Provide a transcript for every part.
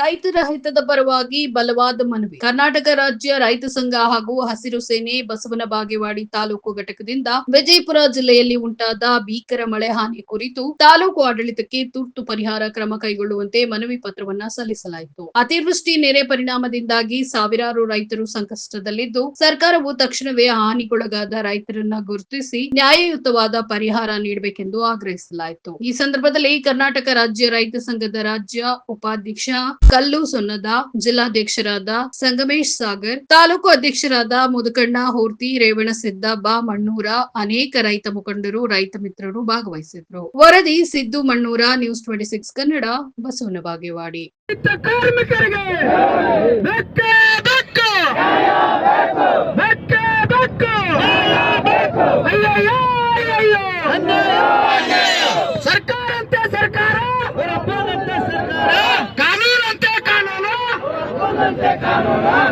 ರೈತರ ಹಿತದ ಪರವಾಗಿ ಬಲವಾದ ಮನವಿ. ಕರ್ನಾಟಕ ರಾಜ್ಯ ರೈತ ಸಂಘ ಹಾಗೂ ಹಸಿರು ಸೇನೆ ಬಸವನ ಬಾಗೇವಾಡಿ ತಾಲೂಕು ಘಟಕದಿಂದ ವಿಜಯಪುರ ಜಿಲ್ಲೆಯಲ್ಲಿ ಉಂಟಾದ ಭೀಕರ ಮಳೆ ಹಾನಿ ಕುರಿತು ತಾಲೂಕು ಆಡಳಿತಕ್ಕೆ ತುರ್ತು ಪರಿಹಾರ ಕ್ರಮ ಕೈಗೊಳ್ಳುವಂತೆ ಮನವಿ ಪತ್ರವನ್ನ ಸಲ್ಲಿಸಲಾಯಿತು. ಅತಿವೃಷ್ಟಿ ನೆರೆ ಪರಿಣಾಮದಿಂದಾಗಿ ಸಾವಿರಾರು ರೈತರು ಸಂಕಷ್ಟದಲ್ಲಿದ್ದು, ಸರ್ಕಾರವು ತಕ್ಷಣವೇ ಹಾನಿಗೊಳಗಾದ ರೈತರನ್ನ ಗುರುತಿಸಿ ನ್ಯಾಯಯುತವಾದ ಪರಿಹಾರ ನೀಡಬೇಕೆಂದು ಆಗ್ರಹಿಸಲಾಯಿತು. ಈ ಸಂದರ್ಭದಲ್ಲಿ ಕರ್ನಾಟಕ ರಾಜ್ಯ ರೈತ ಸಂಘದ ರಾಜ್ಯ ಉಪಾಧ್ಯಕ್ಷ ಕಲ್ಲು ಸೊನ್ನದ ಜಿಲ್ಲಾಧ್ಯಕ್ಷರಾದ ಸಂಗಮೇಶ್ ಸಾಗರ್, ತಾಲೂಕು ಅಧ್ಯಕ್ಷರಾದ ಮುದುಕಣ್ಣ ಹೋರ್ತಿ ರೇವಣಸಿದ್ದ ಬಾ ಮಣ್ಣೂರ ಅನೇಕ ರೈತ ಮುಖಂಡರು, ರೈತ ಮಿತ್ರರು ಭಾಗವಹಿಸಿದ್ರು. ವರದಿ Siddu Mannur news twenty six Kannada, Basavana Bagewadi.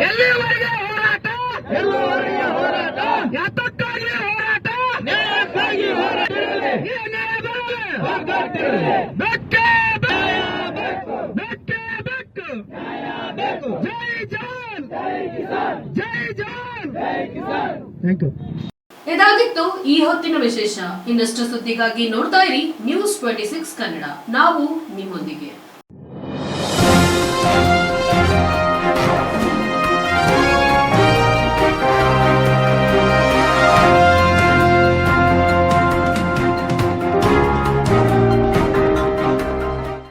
ಎಲ್ಲಿವರೆಗೆ ಹೋರಾಟ? ಎಲ್ಲಿವರೆಗೆ ಹೋರಾಟ? ಯಾತಕ್ಕಾಗಿ ಹೋರಾಟ? ನ್ಯಾಯಕ್ಕಾಗಿ ಹೋರಾಟ ಈ ನ್ಯಾಯ ಬರಲಿ. ಬೆಕ್ಕೆ ಬೇಕು. ಬೆಕ್ಕೆ ಬೇಕು. Jai Jawan Jai Jawan thank you. ಇದಾಗಿತ್ತು ಈ ಹೊತ್ತಿನ ವಿಶೇಷ. ಇನ್ನಷ್ಟು ಸುದ್ದಿಗಾಗಿ ನೋಡ್ತಾ ಇರಿ ನ್ಯೂಸ್ ಟ್ವೆಂಟಿ ಸಿಕ್ಸ್ ಕನ್ನಡ. ನಾವು ನಿಮ್ಮೊಂದಿಗೆ.